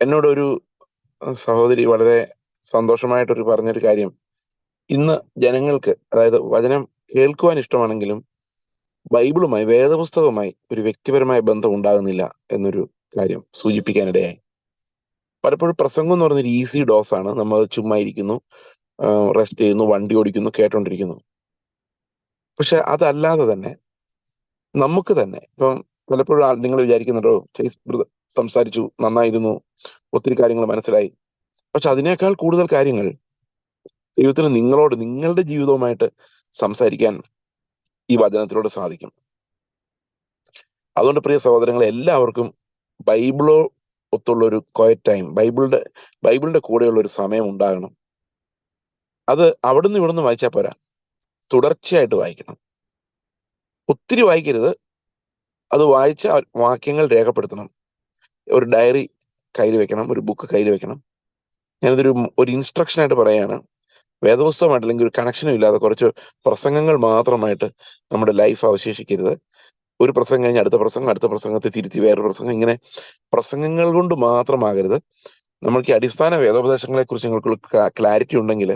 എന്നോടൊരു സഹോദരി വളരെ സന്തോഷമായിട്ടൊരു പറഞ്ഞൊരു കാര്യം. ഇന്ന് ജനങ്ങൾക്ക് അതായത് വചനം കേൾക്കുവാൻ ഇഷ്ടമാണെങ്കിലും ബൈബിളുമായി വേദപുസ്തകവുമായി ഒരു വ്യക്തിപരമായ ബന്ധം ഉണ്ടാകുന്നില്ല എന്നൊരു കാര്യം സൂചിപ്പിക്കാനിടയായി. പലപ്പോഴും പ്രസംഗം എന്ന് പറയുന്നൊരു ഈസി ഡോസ് ആണ് നമ്മൾ ചുമ്മാ ഇരിക്കുന്നു റെസ്റ്റ് ചെയ്യുന്നു വണ്ടി ഓടിക്കുന്നു കേട്ടോണ്ടിരിക്കുന്നു. പക്ഷെ അതല്ലാതെ തന്നെ നമുക്ക് തന്നെ ഇപ്പം പലപ്പോഴും നിങ്ങൾ വിചാരിക്കുന്നുണ്ടോ? ചേസ് ബ്രദർ സംസാരിച്ചു നന്നായിരുന്നു ഒത്തിരി കാര്യങ്ങൾ മനസ്സിലായി. പക്ഷെ അതിനേക്കാൾ കൂടുതൽ കാര്യങ്ങൾ ദൈവത്തിന് നിങ്ങളോട് നിങ്ങളുടെ ജീവിതവുമായിട്ട് സംസാരിക്കാൻ ഈ വചനത്തിലൂടെ സാധിക്കും. അതുകൊണ്ട് പ്രിയ സഹോദരങ്ങളെ എല്ലാവർക്കും ബൈബിളോ ഒത്തുള്ള ഒരു ക്വയറ്റ് ടൈം ബൈബിളിന്റെ ബൈബിളിന്റെ കൂടെയുള്ള ഒരു സമയം ഉണ്ടാകണം. അത് അവിടുന്ന് ഇവിടുന്ന് വായിച്ചാൽ പോരാ. തുടർച്ചയായിട്ട് വായിക്കണം. ഒത്തിരി വായിക്കരുത്. അത് വായിച്ച വാക്യങ്ങൾ രേഖപ്പെടുത്തണം. ഒരു ഡയറി കയ്യിൽ വെക്കണം ഒരു ബുക്ക് കയ്യിൽ വെക്കണം. ഞാനിതൊരു ഒരു ഇൻസ്ട്രക്ഷൻ ആയിട്ട് പറയാണ്. വേദപുസ്തകമായിട്ട് അല്ലെങ്കിൽ ഒരു കണക്ഷനും ഇല്ലാതെ കുറച്ച് പ്രസംഗങ്ങൾ മാത്രമായിട്ട് നമ്മുടെ ലൈഫ് അവശേഷിക്കരുത്. ഒരു പ്രസംഗം കഴിഞ്ഞ് അടുത്ത പ്രസംഗം അടുത്ത പ്രസംഗത്തെ തിരുത്തി വേറൊരു പ്രസംഗം. ഇങ്ങനെ പ്രസംഗങ്ങൾ കൊണ്ട് മാത്രമാകരുത്. നമ്മൾക്ക് അടിസ്ഥാന വേദോപദേശങ്ങളെ കുറിച്ച് നിങ്ങൾക്ക് ക്ലാരിറ്റി ഉണ്ടെങ്കിൽ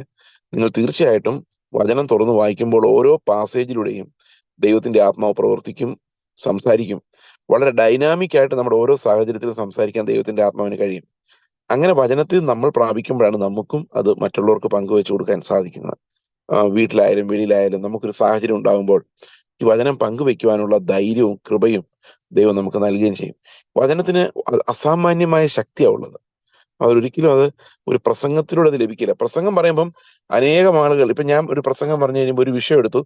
നിങ്ങൾ തീർച്ചയായിട്ടും വചനം തുറന്ന് വായിക്കുമ്പോൾ ഓരോ പാസേജിലൂടെയും ദൈവത്തിന്റെ ആത്മാവ് പ്രവർത്തിക്കും. സംസാരിക്കും. വളരെ ഡൈനാമിക് ആയിട്ട് നമ്മുടെ ഓരോ സാഹചര്യത്തിലും സംസാരിക്കാൻ ദൈവത്തിന്റെ ആത്മാവിന് കഴിയും. അങ്ങനെ വചനത്തിൽ നമ്മൾ പ്രാപിക്കുമ്പോഴാണ് നമുക്കും അത് മറ്റുള്ളവർക്ക് പങ്കുവെച്ചു കൊടുക്കാൻ സാധിക്കുന്നത്. വീട്ടിലായാലും വെളിയിലായാലും നമുക്കൊരു സാഹചര്യം ഉണ്ടാകുമ്പോൾ ഈ വചനം പങ്കുവെക്കുവാനുള്ള ധൈര്യവും കൃപയും ദൈവം നമുക്ക് നൽകുകയും ചെയ്യും. വചനത്തിന് അസാമാന്യമായ ശക്തിയാണ് ഉള്ളത്. അതൊരിക്കലും അത് ഒരു പ്രസംഗത്തിലൂടെ അത് ലഭിക്കില്ല. പ്രസംഗം പറയുമ്പം അനേകം ആളുകൾ ഇപ്പൊ ഞാൻ ഒരു പ്രസംഗം പറഞ്ഞു കഴിയുമ്പോൾ ഒരു വിഷയം എടുത്തു.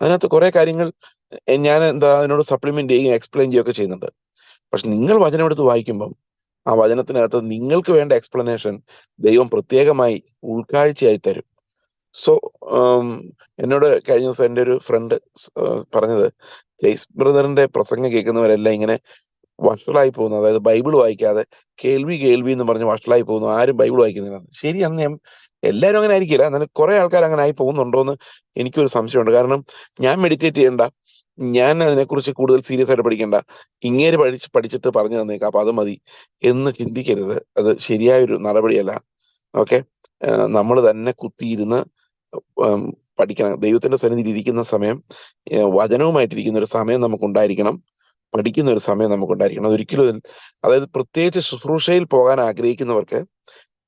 അതിനകത്ത് കുറെ കാര്യങ്ങൾ ഞാൻ എന്താ അതിനോട് സപ്ലിമെന്റ് ചെയ്യുകയും എക്സ്പ്ലെയിൻ ചെയ്യുകയൊക്കെ ചെയ്യുന്നുണ്ട്. പക്ഷെ നിങ്ങൾ വചനം എടുത്ത് വായിക്കുമ്പം ആ വചനത്തിനകത്ത് നിങ്ങൾക്ക് വേണ്ട എക്സ്പ്ലനേഷൻ ദൈവം പ്രത്യേകമായി ഉൾക്കാഴ്ചയായി തരും. സോ എന്നോട് കഴിഞ്ഞ ദിവസം എന്റെ ഒരു ഫ്രണ്ട് പറഞ്ഞത് ജെയ്സ് ബ്രദറിന്റെ പ്രസംഗം കേൾക്കുന്നവരെല്ലാം ഇങ്ങനെ വഷളായി പോകുന്നു. അതായത് ബൈബിൾ വായിക്കാതെ കേൾവി കേൾവി എന്ന് പറഞ്ഞ് വഷളായി പോകുന്നു. ആരും ബൈബിൾ വായിക്കുന്നില്ല. ശരിയാണ് ഞാൻ എല്ലാവരും അങ്ങനെ ആയിരിക്കില്ല. എന്നാലും കുറെ ആൾക്കാർ അങ്ങനെ ആയി പോകുന്നുണ്ടോ എന്ന് എനിക്കൊരു സംശയമുണ്ട്. കാരണം ഞാൻ മെഡിറ്റേറ്റ് ചെയ്യണ്ട. ഞാൻ അതിനെക്കുറിച്ച് കൂടുതൽ സീരിയസ് ആയിട്ട് പഠിക്കണ്ട. ഇങ്ങേര് പഠിച്ച് പഠിച്ചിട്ട് പറഞ്ഞു തന്നേക്കാം. അപ്പൊ അത് മതി എന്ന് ചിന്തിക്കരുത്. അത് ശരിയായൊരു നടപടിയല്ല. ഓക്കെ? നമ്മൾ തന്നെ കുത്തിയിരുന്ന് പഠിക്കണം. ദൈവത്തിന്റെ സന്നിധിയിൽ ഇരിക്കുന്ന സമയം വചനവുമായിട്ടിരിക്കുന്ന ഒരു സമയം നമുക്കുണ്ടായിരിക്കണം. പഠിക്കുന്ന ഒരു സമയം നമുക്കുണ്ടായിരിക്കണം. അതൊരിക്കലും അതായത് പ്രത്യേകിച്ച് ശുശ്രൂഷയിൽ പോകാൻ ആഗ്രഹിക്കുന്നവർക്ക്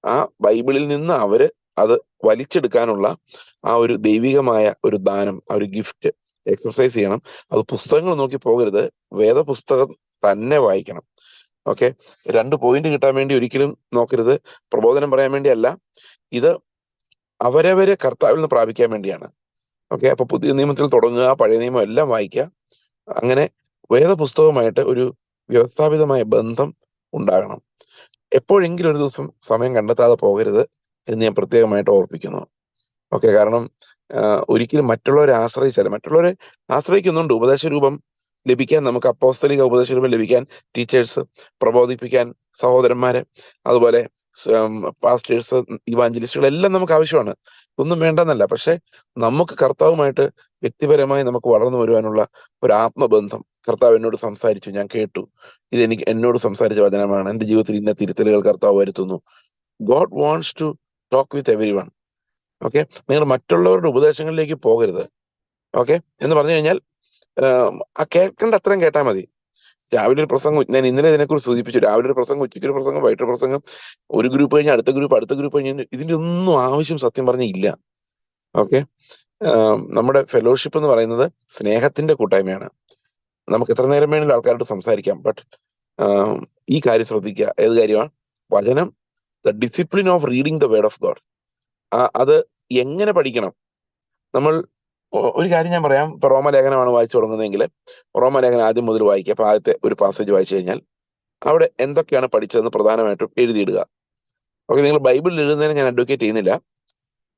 ആ ബൈബിളിൽ നിന്ന് അവർ അത് വലിച്ചെടുക്കാനുള്ള ആ ഒരു ദൈവികമായ ഒരു ദാനം ആ ഒരു ഗിഫ്റ്റ് എക്സർസൈസ് ചെയ്യണം. അത് പുസ്തകങ്ങൾ നോക്കി പോകരുത്. വേദപുസ്തകം തന്നെ വായിക്കണം. ഓക്കെ? രണ്ട് പോയിന്റ് കിട്ടാൻ വേണ്ടി ഒരിക്കലും നോക്കരുത്. പ്രബോധനം പറയാൻ വേണ്ടിയല്ല. ഇത് അവരവരെ കർത്താവിൽ നിന്ന് പ്രാപിക്കാൻ വേണ്ടിയാണ്. ഓക്കെ? അപ്പൊ പുതിയ നിയമത്തിൽ തുടങ്ങുക പഴയ നിയമം എല്ലാം വായിക്കുക. അങ്ങനെ വേദപുസ്തകമായിട്ട് ഒരു വ്യവസ്ഥാപിതമായ ബന്ധം ഉണ്ടാകണം. എപ്പോഴെങ്കിലും ഒരു ദിവസം സമയം കണ്ടെത്താതെ പോകരുത് എന്ന് ഞാൻ പ്രത്യേകമായിട്ട് ഓർപ്പിക്കുന്നു. ഓക്കെ കാരണം ഒരിക്കലും മറ്റുള്ളവരെ ആശ്രയിച്ചാലും മറ്റുള്ളവരെ ആശ്രയിക്കുന്നുണ്ട്. ഉപദേശ രൂപം ലഭിക്കാൻ നമുക്ക് അപ്പോസ്തലിക ഉപദേശ രൂപം ലഭിക്കാൻ ടീച്ചേഴ്സ് പ്രബോധിപ്പിക്കാൻ സഹോദരന്മാരെ അതുപോലെ പാസ്റ്റേഴ്സ് ഇവാഞ്ചലിസ്റ്റുകൾ എല്ലാം നമുക്ക് ആവശ്യമാണ്. ഒന്നും വേണ്ടെന്നല്ല. പക്ഷെ നമുക്ക് കർത്താവുമായിട്ട് വ്യക്തിപരമായി നമുക്ക് വളർന്നു വരുവാനുള്ള ഒരു ആത്മബന്ധം കർത്താവ് എന്നോട് സംസാരിച്ചു. ഞാൻ കേട്ടു. ഇത് എനിക്ക് എന്നോട് സംസാരിച്ച വചനമാണ്. എന്റെ ജീവിതത്തിൽ ഇന്ന തിരുത്തലുകൾ കർത്താവ് വരുത്തുന്നു. God wants to talk with everyone okay? നിങ്ങൾ മറ്റുള്ളവരുടെ ഉപദേശങ്ങളിലേക്ക് പോകരുത്. ഓക്കെ? എന്ന് പറഞ്ഞു കഴിഞ്ഞാൽ ആ കേൾക്കേണ്ട അത്രയും കേട്ടാൽ മതി. രാവിലെ ഒരു പ്രസംഗം ഞാൻ ഇന്നലെ ഇതിനെക്കുറിച്ച് സൂചിപ്പിച്ചു. രാവിലെ ഒരു പ്രസംഗം ഉച്ചയ്ക്ക് ഒരു പ്രസംഗം വൈകിട്ട് പ്രസംഗം ഒരു ഗ്രൂപ്പ് കഴിഞ്ഞ് അടുത്ത ഗ്രൂപ്പ് അടുത്ത ഗ്രൂപ്പ് കഴിഞ്ഞ് ഇതിന്റെ ഒന്നും ആവശ്യം സത്യം പറഞ്ഞ ഇല്ല. ഓക്കെ? നമ്മുടെ ഫെലോഷിപ്പ് എന്ന് പറയുന്നത് സ്നേഹത്തിന്റെ കൂട്ടായ്മയാണ്. നമുക്ക് എത്ര നേരം വേണമെങ്കിലും ആൾക്കാരോട് സംസാരിക്കാം ബട്ട് ഈ കാര്യം ശ്രദ്ധിക്കുക. ഏത് കാര്യമാണ്? വചനം the discipline of reading the word of God അത് എങ്ങനെ പഠിക്കണം? നമ്മൾ ഒരു കാര്യം ഞാൻ പറയാം. ഇപ്പൊ റോമലേഖനമാണ് വായിച്ചു തുടങ്ങുന്നതെങ്കിൽ റോമലേഖനം ആദ്യം മുതൽ വായിക്കുക. അപ്പൊ ആദ്യത്തെ ഒരു പാസേജ് വായിച്ചു കഴിഞ്ഞാൽ അവിടെ എന്തൊക്കെയാണ് പഠിച്ചതെന്ന് പ്രധാനമായിട്ടും എഴുതിയിടുക. ഓക്കെ നിങ്ങൾ ബൈബിളിൽ എഴുതുന്നതിന് ഞാൻ അഡ്വക്കേറ്റ് ചെയ്യുന്നില്ല.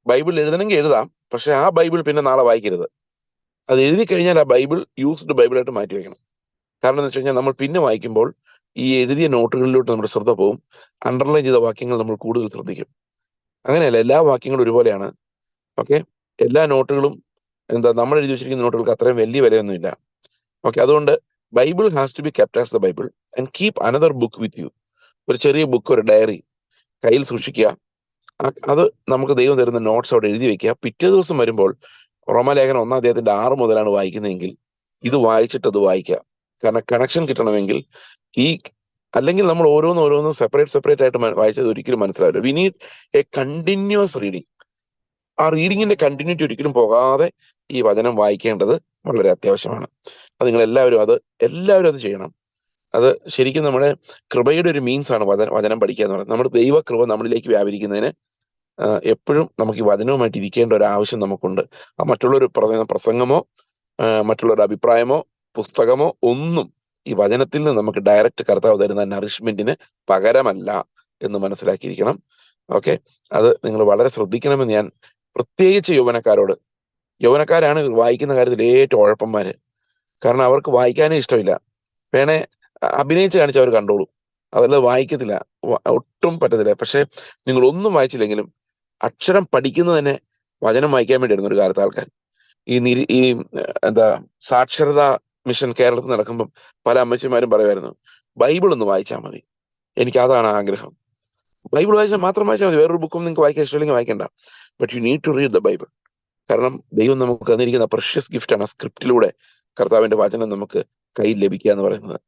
ബൈബിളിൽ എഴുതണമെങ്കിൽ എഴുതാം. പക്ഷെ ആ ബൈബിൾ പിന്നെ നാളെ വായിക്കരുത്. അത് എഴുതി കഴിഞ്ഞാൽ ആ ബൈബിൾ യൂസ്ഡ് ബൈബിളായിട്ട് മാറ്റി വയ്ക്കണം. കാരണം എന്ന് വെച്ച് കഴിഞ്ഞാൽ നമ്മൾ പിന്നെ വായിക്കുമ്പോൾ ഈ എഴുതിയ നോട്ടുകളിലോട്ട് നമ്മുടെ ശ്രദ്ധ പോകും അണ്ടർലൈൻ ചെയ്ത വാക്യങ്ങൾ നമ്മൾ കൂടുതൽ ശ്രദ്ധിക്കും. അങ്ങനെയല്ല എല്ലാ വാക്യങ്ങളും ഒരുപോലെയാണ്. ഓക്കെ എല്ലാ നോട്ടുകളും എന്താ നമ്മൾ എഴുതി വെച്ചിരിക്കുന്ന നോട്ടുകൾക്ക് അത്രയും വലിയ വിലയൊന്നുമില്ല. ഓക്കെ അതുകൊണ്ട് Bible has to be kept as the Bible and keep another book with you ഒരു ചെറിയ ബുക്ക് ഒരു ഡയറി കയ്യിൽ സൂക്ഷിക്കുക. അത് നമുക്ക് ദൈവം തരുന്ന നോട്ട്സ് അവിടെ എഴുതി വെക്കുക. പിറ്റേ ദിവസം വരുമ്പോൾ റോമാലേഖനം ഒന്നാം അദ്ദേഹത്തിന്റെ ആറ് മുതലാണ് വായിക്കുന്നതെങ്കിൽ ഇത് വായിച്ചിട്ട് അത് വായിക്കുക. കാരണം കണക്ഷൻ കിട്ടണമെങ്കിൽ ഈ അല്ലെങ്കിൽ നമ്മൾ ഓരോന്ന് ഓരോന്നും സെപ്പറേറ്റ് സെപ്പറേറ്റ് ആയിട്ട് വായിച്ചത് ഒരിക്കലും മനസ്സിലാവില്ല. We need a continuous reading ആ റീഡിങ്ങിന്റെ കണ്ടിന്യൂറ്റി ഒരിക്കലും പോകാതെ ഈ വചനം വായിക്കേണ്ടത് വളരെ അത്യാവശ്യമാണ്. അത് നിങ്ങൾ എല്ലാവരും അത് എല്ലാവരും അത് ചെയ്യണം. അത് ശരിക്കും നമ്മുടെ കൃപയുടെ ഒരു മീൻസ് ആണ് വചന വചനം പഠിക്കുക എന്ന് പറയുന്നത്. നമ്മുടെ ദൈവകൃപ നമ്മളിലേക്ക് വ്യാപരിക്കുന്നതിന് എപ്പോഴും നമുക്ക് ഈ വചനവുമായിട്ട് ഇരിക്കേണ്ട ഒരു ആവശ്യം നമുക്കുണ്ട്. ആ മറ്റുള്ളൊരു പ്രസംഗമോ മറ്റുള്ളൊരു അഭിപ്രായമോ പുസ്തകമോ ഒന്നും ഈ വചനത്തിൽ നിന്ന് നമുക്ക് ഡയറക്റ്റ് കർത്താവ് തരുന്ന നറിഷ്മെന്റിന് പകരമല്ല എന്ന് മനസ്സിലാക്കിയിരിക്കണം. ഓക്കെ? അത് നിങ്ങൾ വളരെ ശ്രദ്ധിക്കണമെന്ന് ഞാൻ പ്രത്യേകിച്ച് യൗവനക്കാരോട്. യൗവനക്കാരാണ് വായിക്കുന്ന കാര്യത്തിൽ ഏറ്റവും ഉഴപ്പന്മാര്. കാരണം അവർക്ക് വായിക്കാനേ ഇഷ്ടമില്ല. വേണേ അഭിനയിച്ച് കാണിച്ച് അവർ കണ്ടോളൂ. അതല്ലാതെ വായിക്കത്തില്ല. ഒട്ടും പറ്റത്തില്ല. പക്ഷെ നിങ്ങൾ ഒന്നും വായിച്ചില്ലെങ്കിലും അക്ഷരം പഠിക്കുന്നത് തന്നെ വചനം വായിക്കാൻ വേണ്ടിയിരുന്നു ഒരു കാലത്ത് ആൾക്കാർ. ഈ നിരി ഈ എന്താ സാക്ഷരതാ മിഷൻ കേരളത്തിൽ നടക്കുമ്പം പല അമ്മച്ചിമാരും പറയുമായിരുന്നു ബൈബിൾ ഒന്ന് വായിച്ചാൽ മതി. എനിക്ക് അതാണ് ആഗ്രഹം. ബൈബിൾ വായിച്ചാൽ മാത്രം വായിച്ചാൽ മതി. വേറൊരു ബുക്കും നിങ്ങൾക്ക് വായിക്കാൻ ഇഷ്ടമില്ലെങ്കിൽ വായിക്കണ്ട. But you need to read the Bible കാരണം ദൈവം നമുക്ക് തന്നിരിക്കുന്ന പ്രഷ്യസ് ഗിഫ്റ്റാണ് ആ സ്ക്രിപ്റ്റിലൂടെ കർത്താവിന്റെ വചനം നമുക്ക് കയ്യിൽ ലഭിക്കുക എന്ന് പറയുന്നത്.